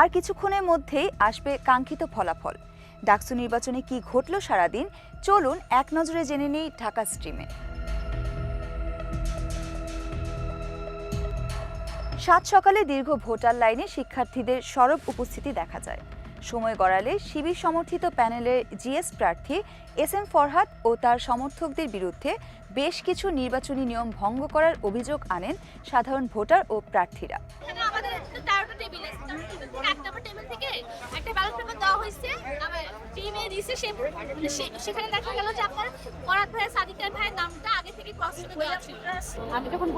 আর কিছুক্ষণের মধ্যেই আসবে কাঙ্ক্ষিত ফলাফল। ডাকসু নির্বাচনে কি ঘটল সারাদিন? চলুন এক নজরে জেনে নেই ঢাকা স্ট্রিমে। সাত সকালে দীর্ঘ ভোটার লাইনে শিক্ষার্থীদের সরব উপস্থিতি দেখা যায়। সময় গড়ালে শিবির সমর্থিত প্যানেলের জিএস প্রার্থী এস এম ফরহাদ ও তার সমর্থকদের বিরুদ্ধে বেশ কিছু নির্বাচনী নিয়ম ভঙ্গ করার অভিযোগ আনেন সাধারণ ভোটার ও প্রার্থীরা এখানে আমাদের তেরোটা টেবিল আছে তেরোটা টেবিল থেকে এক নম্বর টেবিল থেকে একটা ব্যালট পেপার দেওয়া হয়েছে আমার টিমে দিয়েছে সে মানে সেখানে দেখা গেল যে আপনার পরাত ভাই সাদিকার ভাইয়ের নামটা আগে থেকে ক্রস করে দেওয়া ছিল। আমি যখন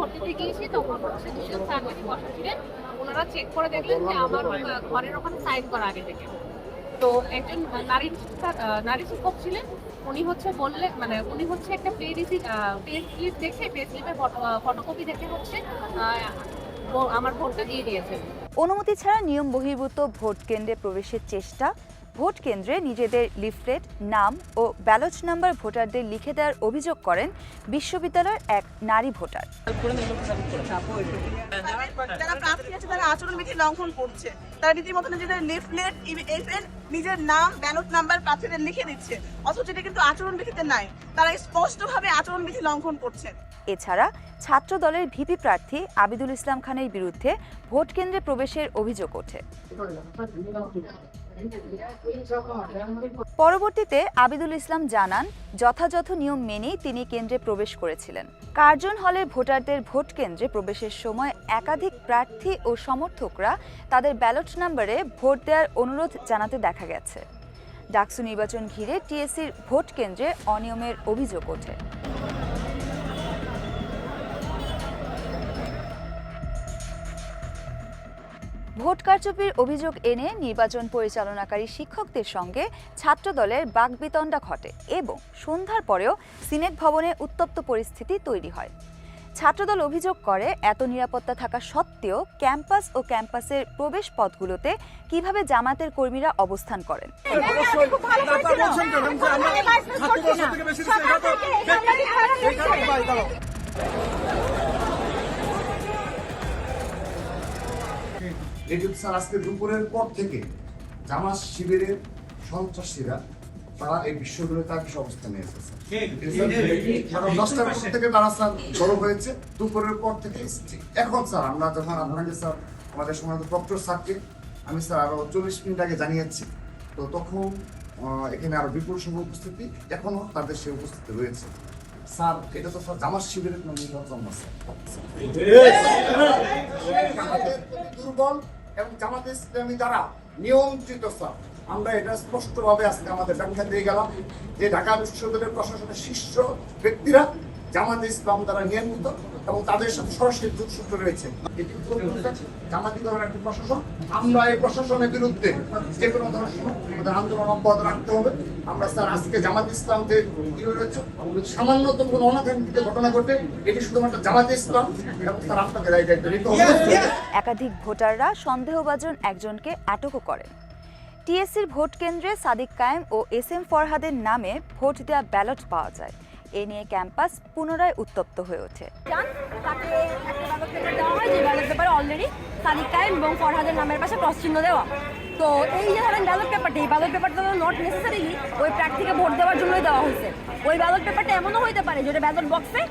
গিয়েছি তখন হচ্ছে দুজন সাংবাদিক বসা ছিলেন। ওনারা চেক করে দেখলেন যে আমার ঘরের ওখানে সাইন করা আগে থেকে। তো একজন নারী শিক্ষক নারী শিক্ষক ছিলেন। উনি হচ্ছে বললেন মানে উনি হচ্ছে একটা পে রিসিট পে স্লিপ দেখে পে স্লিপের ফটোকপি দেখে হচ্ছে আমার ভোটটা দিয়ে দিয়েছেন। অনুমতি ছাড়া নিয়ম বহির্ভূত ভোট কেন্দ্রে প্রবেশের চেষ্টা ভোট কেন্দ্রে নিজেদের লিফলেট নাম ও ব্যালট নাম্বার ভোটারদের লিখে দেওয়ার অভিযোগ করেন বিশ্ববিদ্যালয়ের এক নারী ভোটার। যারা প্রার্থী আছে তারা আচরণবিধি লঙ্ঘন করছে। তারা রীতিমতো নিজেদের লিফলেট ইভেন নিজের নাম ব্যালট নাম্বার প্রার্থীদের লিখে দিচ্ছে। অথচ এটা কিন্তু আচরণবিধিতে নাই। তারা স্পষ্টভাবে আচরণবিধি লঙ্ঘন করছে। এছাড়া ছাত্র দলের ভিপি প্রার্থী আবিদুল ইসলাম খানের বিরুদ্ধে ভোট কেন্দ্রে প্রবেশের অভিযোগ ওঠে। পরবর্তীতে আবিদুল ইসলাম জানান, যথাযথ নিয়ম মেনেই তিনি কেন্দ্রে প্রবেশ করেছিলেন। কার্জন হলের ভোটারদের ভোট কেন্দ্রে প্রবেশের সময় একাধিক প্রার্থী ও সমর্থকরা তাদের ব্যালট নাম্বারে ভোট দেওয়ার অনুরোধ জানাতে দেখা গেছে। ডাকসু নির্বাচন ঘিরে টিএসসির ভোট কেন্দ্রে অনিয়মের অভিযোগ ওঠে। ভোট কারচুপির অভিযোগ এনে নির্বাচন পরিচালনাকারী শিক্ষকদের সঙ্গে ছাত্রদলের বাকবিতণ্ডা ঘটে এবং সন্ধ্যার পরেও সিনেট ভবনে উত্তপ্ত পরিস্থিতি তৈরি হয়। ছাত্রদল অভিযোগ করে, এত নিরাপত্তা থাকা সত্ত্বেও ক্যাম্পাস ও ক্যাম্পাসের প্রবেশ পথগুলোতে কীভাবে জামাতের কর্মীরা অবস্থান করেন? এডিট স্যার আজকে দুপুরের পর থেকে জামাত শিবিরের সন্ত্রাসীরা তারা এই বিশ্ববিদ্যালয়ে তার কিছু অবস্থান নিয়ে এসেছে কারণ দশটার পর থেকে তারা স্যার জড়ো হয়েছে দুপুরের পর থেকে এখন স্যার আমরা যখন আপনাকে স্যার আমাদের সময় প্রক্টর স্যারকে আমি স্যার আরও চল্লিশ মিনিট আগে জানিয়েছি তো তখন এখানে আরও বিপুল সংখ্যক উপস্থিতি এখনও তাদের সে উপস্থিতি রয়েছে স্যার এটা তো স্যার জামাত শিবিরের কোনো নির্বাচন না স্যার দুর্বল এবং জামাত ইসলামী দ্বারা নিয়ন্ত্রিত স্যার আমরা এটা স্পষ্টভাবে আজকে আমাদের ব্যাখ্যা দিয়ে গেলাম যে ঢাকা বিশ্ববিদ্যালয়ের প্রশাসনের শীর্ষ ব্যক্তিরা জামাত ইসলাম দ্বারা নিয়ন্ত্রিত এবং তাদের সাথে সরাসরি যোগসূত্র রয়েছে। জামাতি ধরনের একটি প্রশাসন। আমরা এই প্রশাসনের বিরুদ্ধে যে কোনো ধরনের আন্দোলন অব্যাহত রাখতে হবে। আমরা স্যার আজকে জামাত ইসলামকে রয়েছে। সামান্যতম কোনো অনাকাঙ্ক্ষিত ঘটনা ঘটে, এটি শুধুমাত্র জামাত ইসলাম এবং তার আপনাকে দায়িত্ব একাধিক ভোটাররা সন্দেহভাজন একজনকে আটকও করেন টিএসসির ভোট কেন্দ্রে সাদিক কায়েম ও এস এম ফরহাদের নামে ভোট দেওয়া ব্যালট পাওয়া যায়। এ নিয়ে ক্যাম্পাস পুনরায় উত্তপ্ত হয়ে ওঠে। তাকে একটা ব্যালট পেপার দেওয়া হয় যে ব্যালট পেপারে অলরেডি সাদিক কায়েম এবং ফরহাদের নামের পাশে ক্রস চিহ্ন দেওয়া। তো এই যে ধরেন ব্যালট পেপারটা এই ব্যালট পেপারটা তো নট নেসেসারিলি ওই প্রার্থীকে ভোট দেওয়ার জন্যই দেওয়া হয়েছে। ওই ব্যালট পেপারটা এমনও হইতে পারে যেটা ব্যালট বক্সে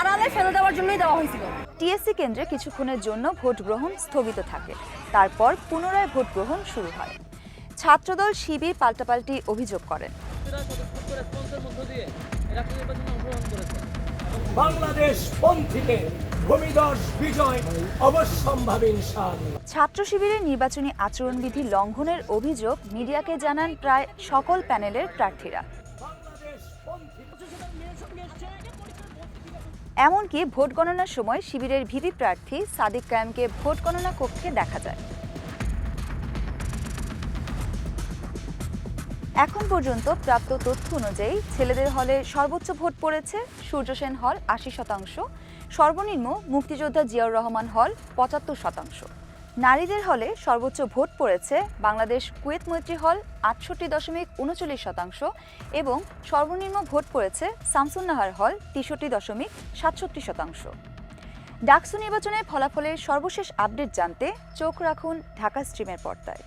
আড়ালে ফেলে দেওয়ার জন্যই দেওয়া হয়েছিল। টিএসসি কেন্দ্রে কিছুক্ষণের জন্য ভোট গ্রহণ স্থগিত থাকে। তারপর পুনরায় ভোট গ্রহণ শুরু হয়। ছাত্রদল শিবির পাল্টাপাল্টি অভিযোগ করেন। বাংলাদেশ পন্থীতে ভূমিদশ বিজয় অবশ্যম্ভাবী ইনশাল ছাত্র শিবিরের নির্বাচনী আচরণবিধি লঙ্ঘনের অভিযোগ মিডিয়াকে জানান প্রায় সকল প্যানেলের প্রার্থীরা। এমনকি ভোট গণনার সময় শিবিরের ভিপি প্রার্থী সাদিক কায়েমকে ভোট গণনা কক্ষে দেখা যায়। এখন পর্যন্ত প্রাপ্ত তথ্য অনুযায়ী ছেলেদের হলে সর্বোচ্চ ভোট পড়েছে সূর্য সেন হল আশি শতাংশ, সর্বনিম্ন মুক্তিযোদ্ধা জিয়াউর রহমান হল পঁচাত্তর শতাংশ। নারীদের হলে সর্বোচ্চ ভোট পড়েছে বাংলাদেশ কুয়েত মৈত্রী হল আটষট্টি দশমিক উনচল্লিশ শতাংশ এবং সর্বনিম্ন ভোট পড়েছে শামসুন্নাহার হল তেষট্টি দশমিক সাতষট্টি শতাংশ। ডাকসু নির্বাচনের ফলাফলের সর্বশেষ আপডেট জানতে চোখ রাখুন ঢাকা স্ট্রিমের পর্দায়।